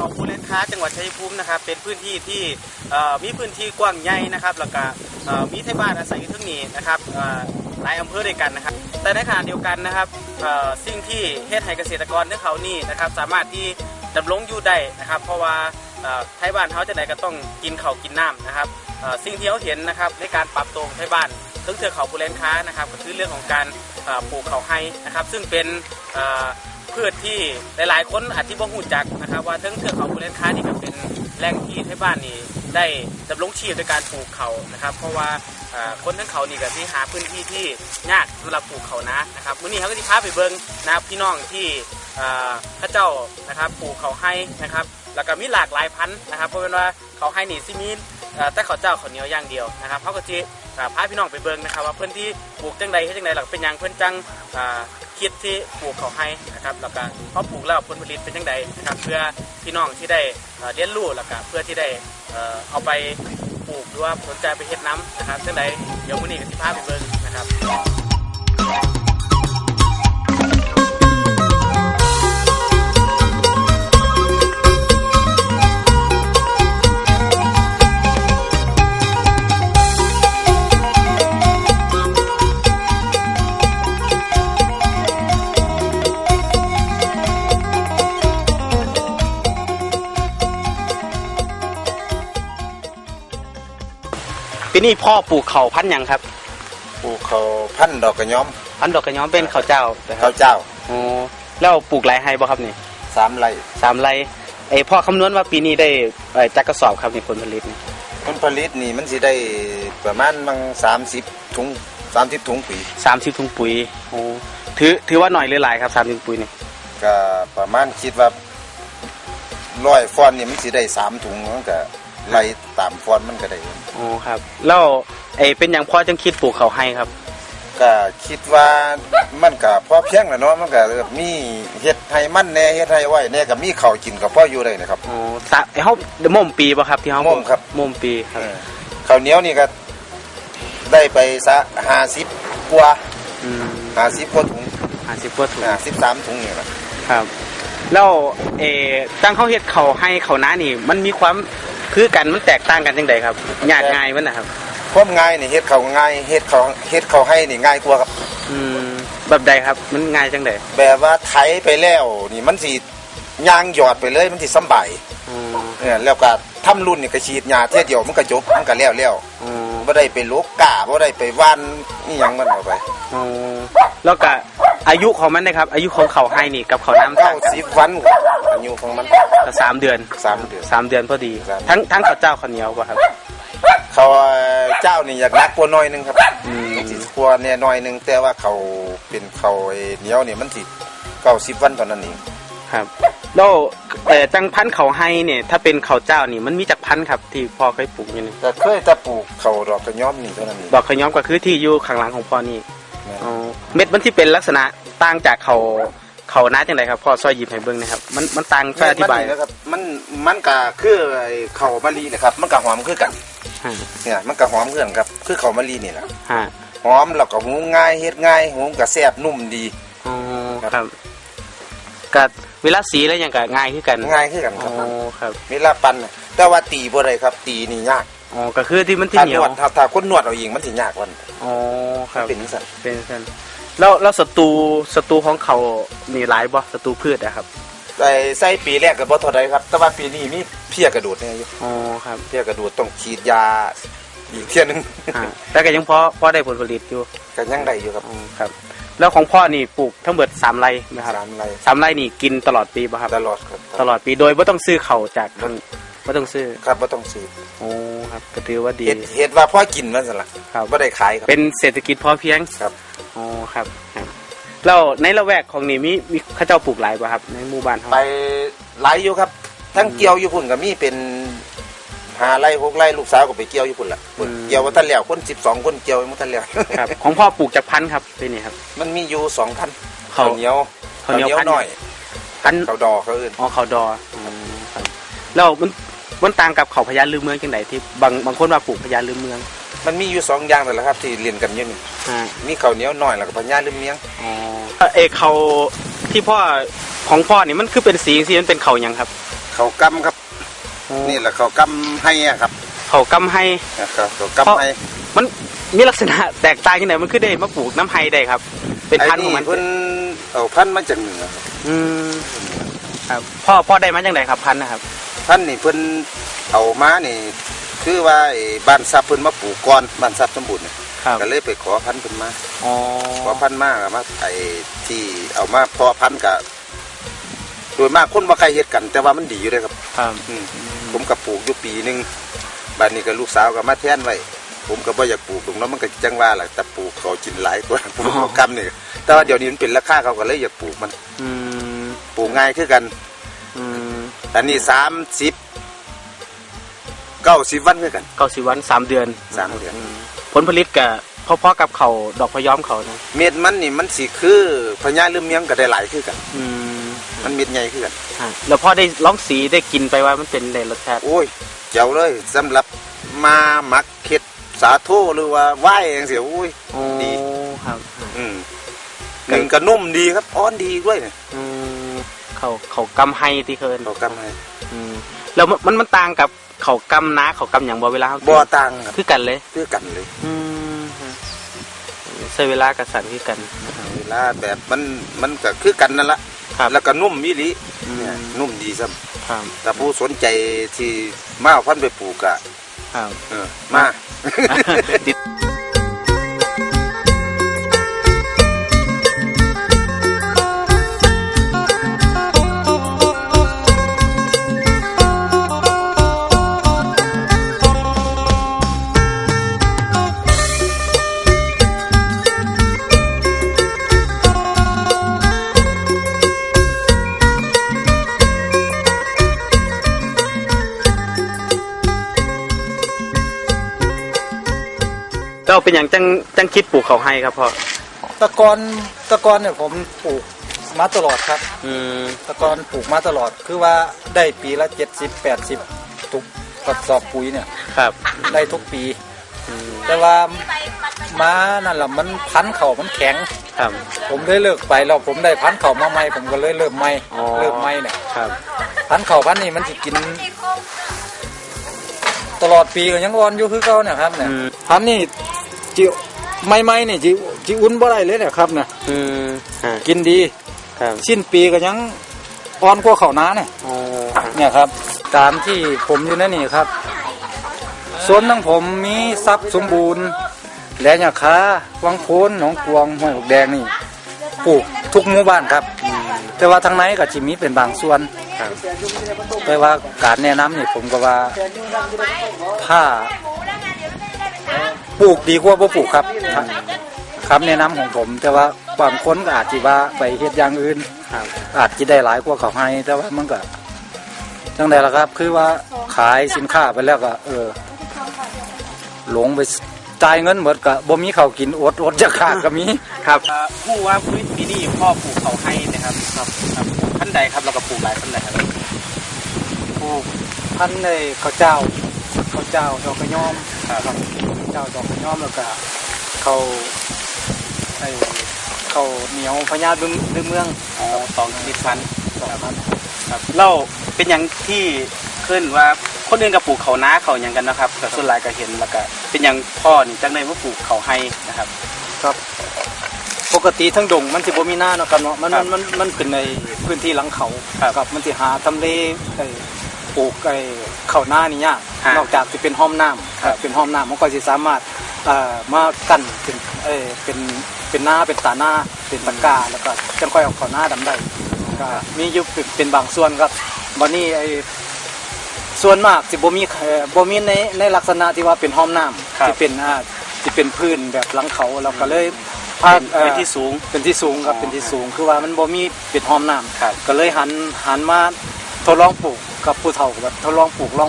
เขาภูเลนค้าจังหวัดชัยภูมินะครับ เป็นพื้นที่ที่มีพื้นที่กว้างใหญ่นะครับ แล้วก็มีไทยบ้านอาศัยอยู่ทั้งนี้นะครับหลายอำเภอด้วยกันนะครับ แต่ในขณะเดียวกันนะครับสิ่งที่เฮ็ดให้เกษตรกรเทือเขานี่นะครับ สามารถที่ดำรงอยู่ได้นะครับ เพราะว่าไทยบ้านเขาจะไหนก็ต้องกินเขากินน้ำนะครับสิ่งที่เขาเห็นนะครับในการปรับตัวของไทยบ้านซึ่งเทือกเขาภูเลนค้านะครับ ก็คือเรื่องของการปลูกเขาให้นะครับ ซึ่งเป็น พืชที่หลายๆ คนอาจที่บ่ฮู้จักนะครับว่าเทิงเทือกเขาภูเลนค้านี่ก็เป็นแหล่งที่ให้บ้านนี่ได้ดำรงชีพด้วยการปลูกเขานะครับ เพราะว่าคนทั้งเขานี่ก็ที่หาพื้นที่ที่ยากสำหรับปลูกเขานะนะครับมื้อนี้เขาก็สิพาไปเบิ่งนะพี่น้องที่อ่าพระเจ้านะครับปลูกเขาให้นะครับ แล้วก็มีหลากหลายพันธุ์นะครับ เพราะเป็นว่าเขาให้นี่สิมีเอ่อแต่เขาเจ้าเขาเหนียวอย่างเดียวนะครับเขาก็จะ พาพี่น้องไปเบิ่งนะครับ ว่าเพื่อนที่ปลูกจังใดเฮ็ดจังใดหลักเป็นหยังเพื่อนจังคิดที่ปลูกเขาให้นะครับแล้วก็พอปลูกแล้วผลผลิตเป็นจังใดนะครับ เพื่อพี่น้องที่ได้เรียนรู้แล้วก็เพื่อที่ได้เอ่อเอาไปปลูกหรือว่าสนใจไปเฮ็ดน้ำนะครับจังใดเดี๋ยวมื้อนี้ก็สิพาไปเบิ่งนะครับ ปีนี้พ่อปลูกเขาพันธุ์หยังครับ ปลูกเขาพันธุ์ดอกกระย้อมพันธุ์ดอกกระย้อมเป็นข้าวเจ้านะครัข้าบวเจ้าอ๋อแล้วปลูกหลายไฮบ่ครับนี่สามไร่สามไร่ไอ้พ่อคำนวณว่าปีนี้ได้เอ่อจักกระสอบครับในผลผลิตนี่ผลผลิตนี่มันสิได้ประมาณมังสามสิบถุงสามสิบถุงปีสามสิบถุงปุ๋ยโอ้ถือถือว่าหน่อยหรือหลายครับสามสิบปุ๋ยนี่ก็ประมาณคิดว่าร้อยฟอนนี่มันสิได้สามถุงมันก็ ไล่ตามฟอนมันก็ได้อ๋อครับแล้วไอ้เป็นอย่างพ่อจังคิดปลูกเขาให้ครับ ก็คิดว่ามันก็พอเพียงแหละเนาะมันก็มีเฮ็ดให้มันแหน่เฮ็ดให้ไว้แหน่ก็มีข้าวกินก็พออยู่ได้นะครับ อ๋อสะไอ้เฮาม่มปีป่ะครับที่เฮาม่มครับ ม่มปีครับเออข้าวเหนียวนี่ก็ได้ไปซะห้าสิบกว่าอืมห้าสิบกว่าถุงห้าสิบกว่าถุงห้าสิบสามถุงนี่แหละครับแล้วเออตั้งเขาเฮ็ดเขาให้เขาน้านี่ มันมีความ คือกันมันแตกต่างกันจังไดครับยากง่ายมันนะครับความง่ายนี่เฮ็ดเขาง่ายเฮ็ดเขาเฮ็ดเขาให้นี่ง่ายกว่าครับ อืมแบบใดครับ มันง่ายจังไดแบบว่าไถไปแล้วนี่มันสิยางหยอดไปเลยมันสิสำบายอ๋อเออแล้วก็ทำรุ่นนี่ก็ฉีดยาเท่ยเดียวมันก็จบมันก็แล้วแล้วอ๋อบ่ได้ไปลกกาบ่ได้ไปว่านนี่หยังมันเอาไปอ๋อแล้วก็อายุของมันนะครับ อายุของเขาให้นี่กับเขาน้ำเก้าต่างกันสิบวัน อายุของมัน ก็สามเดือนสามเดือนสามเดือนพอดี สามทั้งทั้งข้าวเจ้าข้าวเหนียวป่ะครับ เขาเจ้านี่อยากนักกว่าน้อยหนึงครับอืม สิกว่าแน่น้อยหนึงแต่ว่าเขาเป็นเขาไอ้เหนียวนี่มันสิเก้าสิบวันเท่านั้นเองครับแล้วเอ่อจังพันธุ์เขาให้เนี่ย ถ้าเป็นเขาวเจ้านี่มันมีจากพันธุ์ครับที่พ่อเคยปลูกอยู่นี่แต่เคยแต่ปลูกเขาดอกกระย้อมนี่เท่านั้นเองดอกขย้อมก็คือที่อยู่ข้างหลังของพ่อนี่แม่นอ๋อเม็ดมันที่เป็นลักษณะต่างจากเขา เขาน้าจังไดครับพ่อซอยหยิบให้เบิ่งนะครับ มันมันต่างช่วยอธิบายมันนี่นะครับ มันมันก็คือไอ้ข้าวมะลิแหละครับ มันก็หอมคือกันฮะเนี่ยมันก็หอมคือกันครับ คือข้าวมะลินี่แหละฮะหอมแล้วก็หุงง่ายเฮ็ดง่ายหุงก็แซ่บนุ่มดี อ๋อครับกับเวลาสีแล้วยังก็ง่ายคือกันง่ายคือกันคอ๋รัอบครับเวลาปั่นน่ะแต่ว่าตีบ่ได้ครับ ตีนี่ยากอ๋อก็คือที่มันที่ถ้าเหนีนยววดถ้าถ้าคนนวดเอาเองมันสิยากกว่าอ๋อครับเป็นสั่นเป็นเส้น แล้วแล้วศัตรูศัตรูของเขามีหลายบ่ศัตรูพืชอะครับใส่ใส่ปีแรกก็บ่เท่าใดครับ แต่ว่าปีนี้มีเพี้ยกระโดดแน่อยู่อ๋อครับเพี้ยกระโดดต้องฉีดยาอีกเที่ยหนึงอ่าแต่ก็ยังพอพอได้ผลผลิตอยู่ก็ยังได้อยู่ครับอ๋อครับ แล้วของพ่อนี่ปลูกทั้งหมดสามไร่นะครับสามไรสามไร่นี่กินตลอดปีป่ะครับ ตลอดครับ ตลอดปีโดยไม่ต้องซื้อเขาจากทาง ไม่ต้องซื้อครับบ่ต้องซื้อโอ้ครับก็ถือว่าดีเฮ็ดเฮ็ดว่าพอกินมันสั่นล่ะครับบ่ได้ขายครับเป็นเศรษฐกิจพอเพียงครับอ๋อครับครับแล้วในละแวกของนี่มีมีเข้าเจ้าปลูกหลายป่ะครับ ในหมู่บ้านเขาไปหลายอยู่ครับ ทั้งเกี่ยวอยู่พุ่นก็มีเป็นหาไร่หกไร่ลูกสาวก็ไปเกี่ยวอยู่พุ่นล่ะพุ่นเกี่ยวว่าทันแล้วคน12คนเกี่ยวยังบ่ทันแล้วครับ ของพ่อปลูกจากพันธุ์ครับเป็นนี่ครับ มันมีอยู่2,000เขาข้าวเหนียวข้าวเหนียวพันธุ์หน่อยพันธุ์ข้าวดอเขาเอิ้นอ๋อเขาดออืมครับแล้วมัน มันต่างกับเขาพญาลือเมืองจังไหนที่บางบางคนว่าปลูกพญาลือเมือง มันมีอยู่สองอย่างนั่นแหละครับ ที่เรียนกันอยู่นี่อ่ามีข้าวเหนียวหน่อยแล้วก็พญาลืมเมียงอ๋อเออเขาที่พ่อของพ่อนี่มันคือเป็นสีสีมันเป็นเขาหยังครับเขาเขากำครับ นี่แหละเขากำให้อะครับเขากำให้นะครับเขากำให้มันมีลักษณะแตกต่างยังไงมันคือได้มาปลูกน้ำไฮได้ครับ เป็นพันธุ์ของมันไเพิ่นเอาพันธุ์มาจากเหนือครับอืมครับพ่อพ่อได้มาจากไหนครับพันธุ์นะครับ พันธุ์นี่เพิ่นเอามานี่คือว่าไอ้บ้านทรัพย์เพิ่นมาปลูกก่อนบ้านทรัพย์สมบูรณ์เนี่ยครับก็เลยไปขอพันธุ์เพิ่นมา อ๋อขอพันธุ์มาก็มาไอ้ที่เอามาเพอพันธุ์กับโดยมากคนบ่ใครเฮ็ดกัน แต่ว่ามันดีอยู่เลยครับ ครับอืมผมก็ปลูกอยู่ปีหนึงบัดนี้ก็ลูกสาวก็มาแทนไว้ ผมก็บ่อยากปลูกตรงนั้นมันก็จังว่าแหละแต่ปลูกเขากินหลายตัวปลูกเขากำนี่แต่ว่าเดี๋ยวนี้มันเป็นราคาเขาก็เลยอยากปลูกมัน อืม ปลูกง่ายคือกันอืม อันนี้สามสิบเก้าสิบวันคือกัน เก้าสิบวันสามเดือนสามเดือนมผลผลิตกับพอๆกับเขาดอกพะย้อมเขานะเม็ดมันนี่มันสิคือพญาลืมเมียงก็ได้หลายคือกัน อืมมันเม็ดใหญ่คือกันอะแล้วพ่อได้ลองสีได้กินไปว่ามันเป็นในรสชาติโอ้ย เจ๋วเลยสำหรับมาหมักเค็ดสาโทหรือว่าไหว้เองเสียโอ้ยโอ้ดีครับอืมหนึ่งก็นุ่มดีครับ อ้อนดีด้วยเนี่ยอืม เขาเขากำไฮที่เคินเขากำให้อืมแล้วมันมันมันต่างกับเขากำนาเขากำอย่างบ่เวลาเขากินบ่อตังครับคือกันเลยคือกันเลย อืมใช้เวลากับสันคือกันเวลาแบบมันมันก็คือกันนั่นละครับแล้วก็นุ่มมิลิอืมเนี่ยนุ่มดีซ้ครับำแต่ผู้สนใจที่มาเอาพันธุ์ไปปลูกอะครับเออมาติด เจ้าเป็นอย่างจังจังคิดปลูกเขาให้ครับพ่อตะกอนตะกอนเนี่ยผมปลูกมาตลอดครับ อืมตะกอนปลูกมาตลอด คือว่าได้ปีละเจ็ดสิบแปดสิบทุกกระสอบปุ๋ยเนี่ยครับได้ทุกปีอืมแต่ว่าม้านั่นแหละมันพันเข่ามันแข็ง ครับผมเลยเลิกไปแล้วผมได้พันเข่ามาใหม่ผมก็เลยเริ่มใหม่อ๋อเริ่มใหม่เนี่ยครับพันเข่าพันนี่มันจะกิน ตลอดปีก็ยังวอนอยู่คือเก่าเนี่ยครับเนี่ยอืมพันนี่ จิไม่ไม่นี่จิจิอุ่นบ่ได้เลยเนี่ยครับเนี่ยอืมอ่ากินดี ครับสิ้นปีก็ยังอ่อนกว่าเขาวหน้าเนี่ย อ๋อเนี่ยครับ ตามที่ผมอยู่นั่นนี่ครับสวนทั้งผมมีทรัพย์สมบูรณ์ และยาคาวังโพนหนองกวงห้วยหกแดงนี่ปลูกทุกหมู่บ้านครับ แต่ว่าทางไหนก็จิมีเป็นบางส่วน ครับแต่ว่าการแนะนำนี่ผมก็ว่าถ้า ปลูกดีกว่าบ่ปลูกครับคำแนะนำของผมแต่ว่าบางคนก็อาจจะว่าไปเฮ็ดอย่างอื่นครับอาจจะได้หลายกว่าเขาให้ แต่ว่ามันก็จังไดล่ะครับ คือว่าขายสินค้าไปแล้วก็เออ หลงไปจ่ายเงินหมดก็บ่มีเขาวกินอดอดจะขาดก็มีครับผู้ว่าปีนี้พ่อปลูกเขาให้นะครับครับครับท่านใดครับเราก็ปลูกหลายท่านใดครับปลูกพันเลยข้าวเจ้าข้าวเจ้าดอกกระย่อมครับข้าว เจ้าดอกกระย่อมแล้วก็เขาวไอ้เขาวเหนียวพญาดึงดึงเมืองอ๋อสองชนิดพันธุ์สองพันครับเราเป็นอย่างที่ขึ้นว่าคนอื่นก็ปลูกเขานาเขาอย่างกันนะครับแต่ส่วนหลายก็เห็นแล้วก็เป็นอย่างพ่อนี่จังได้มาปลูกเขาให้นะครับ ครับ ปกติทั้งดงมันสิบ่มีหน้าเนาะครับเนาะมันครัมับนมันมันเป็นในพื้นที่หลังเขาครับกับมันสิหาทำเลไอ้ ปลูกไอ้ข้าวหน้านี่ยากฮะนอกจากสิเป็นห้อมน้ำครับเป็นห้อมน้ำมันก็สิสามารถเอ่อมากั้นเป็นเอ้ยเป็นเป็นหน้าเป็นตาหน้าเป็นตะกร้าแล้วก็จังค่อยเอาข้าวหน้าดำได้ก็มีอยู่เป็นเป็นบางส่วนครับวันนี้ไอ้ส่วนมากสิบ่มีเอ่อบ่มีในในลักษณะที่ว่าเป็นห้อมน้ำครับที่เป็นอ่าที่เป็นพื้นแบบหลังเขาเราก็เลยพาเป็นอ่อเป็นที่สูง เป็นที่สูงครับอ๋อเป็นที่สูงคือว่ามันบ่มีเป็นห้อมน้ำครับ ก็เลยหันหันมา ทดลองปลูกกับผู้เฒ่าแบบทดลองปลูกลอง